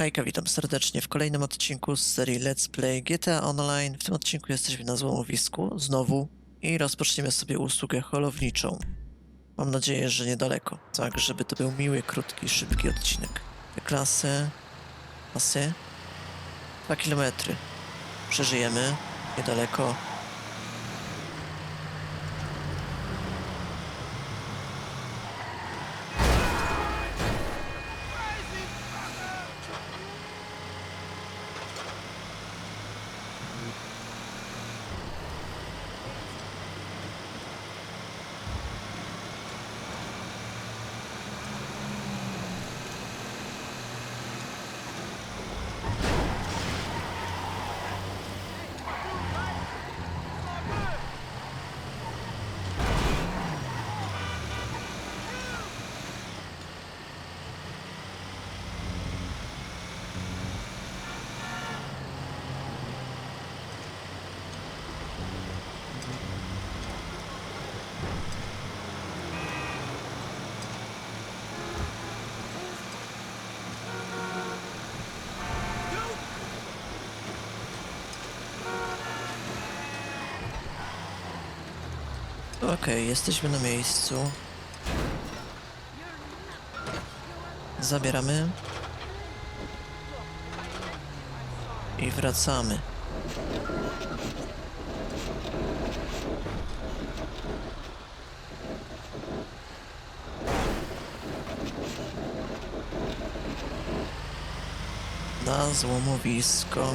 Hejka, witam serdecznie w kolejnym odcinku z serii Let's Play GTA Online. W tym odcinku jesteśmy na złomowisku, znowu, i rozpoczniemy sobie usługę holowniczą. Mam nadzieję, że niedaleko, tak żeby to był miły, krótki, szybki odcinek. Te klasy, klasy, dwa kilometry. Przeżyjemy, niedaleko. Okej, jesteśmy na miejscu. Zabieramy. I wracamy. Na złomowisko.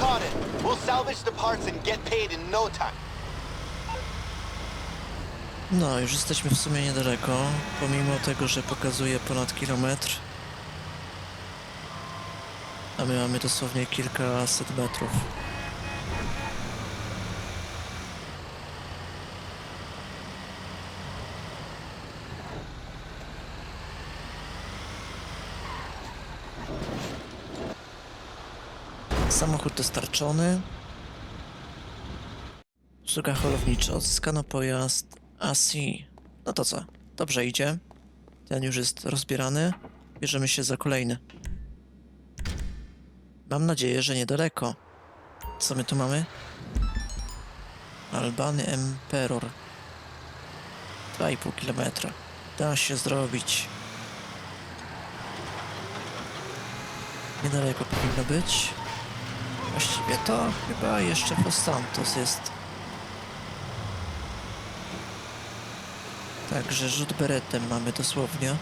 car in. We'll salvage the parts and get paid in no time. No, już jesteśmy w sumie niedaleko, pomimo tego, że pokazuje ponad kilometr. A my mamy dosłownie kilkaset metrów. Samochód dostarczony. Usługa holownicza. Odzyskano pojazd ASI. No to co? Dobrze idzie. Ten już jest rozbierany. Bierzemy się za kolejny. Mam nadzieję, że niedaleko. Co my tu mamy? Albany Emperor. 2,5 kilometra. Da się zrobić. Niedaleko powinno być. Właściwie to chyba jeszcze Los Santos jest. Także rzut beretem mamy dosłownie.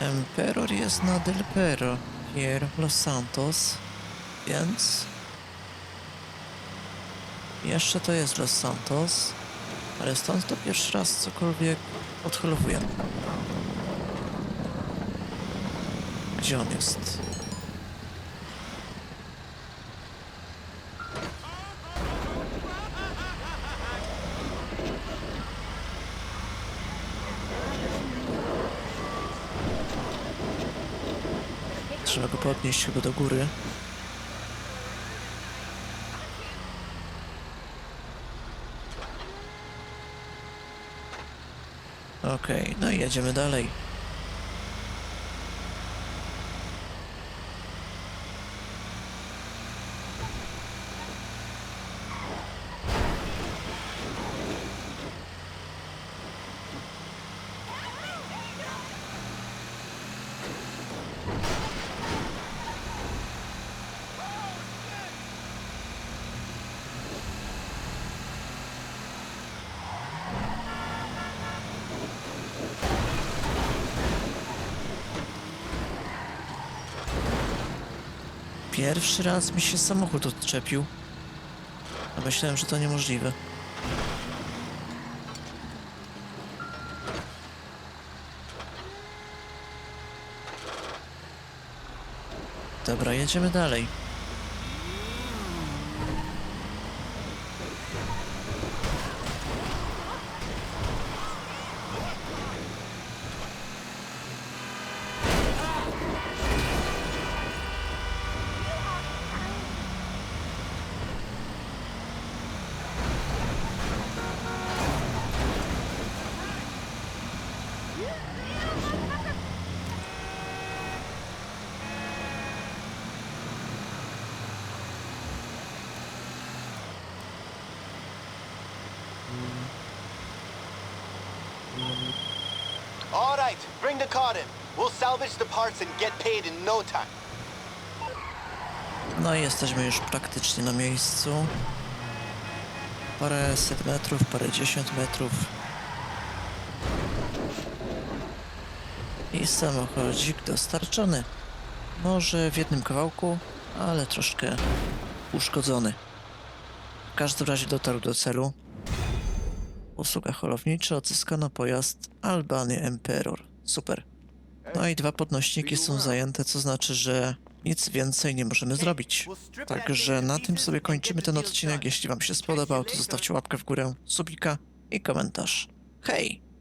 Emperor jest na Del Perro, Hier Los Santos, więc... Jeszcze to jest Los Santos, ale stąd to pierwszy raz cokolwiek odholowuję. Gdzie on jest? Trzeba go podnieść chyba do góry. Okej, no i jedziemy dalej. Pierwszy raz mi się samochód odczepił. A myślałem, że to niemożliwe. Dobra, jedziemy dalej. All right, bring the car in. We'll salvage the parts and get paid in no time. No i jesteśmy już praktycznie na miejscu. Parę set metrów, parę dziesiąt metrów. I samochodzik dostarczony. Może w jednym kawałku, ale troszkę uszkodzony. W każdym razie dotarł do celu. Usługa holownicza, odzyskano pojazd Albany Emperor. Super. No i dwa podnośniki są zajęte, co znaczy, że nic więcej nie możemy zrobić. Także na tym sobie kończymy ten odcinek. Jeśli Wam się spodobał, to zostawcie łapkę w górę, subika i komentarz. Hej!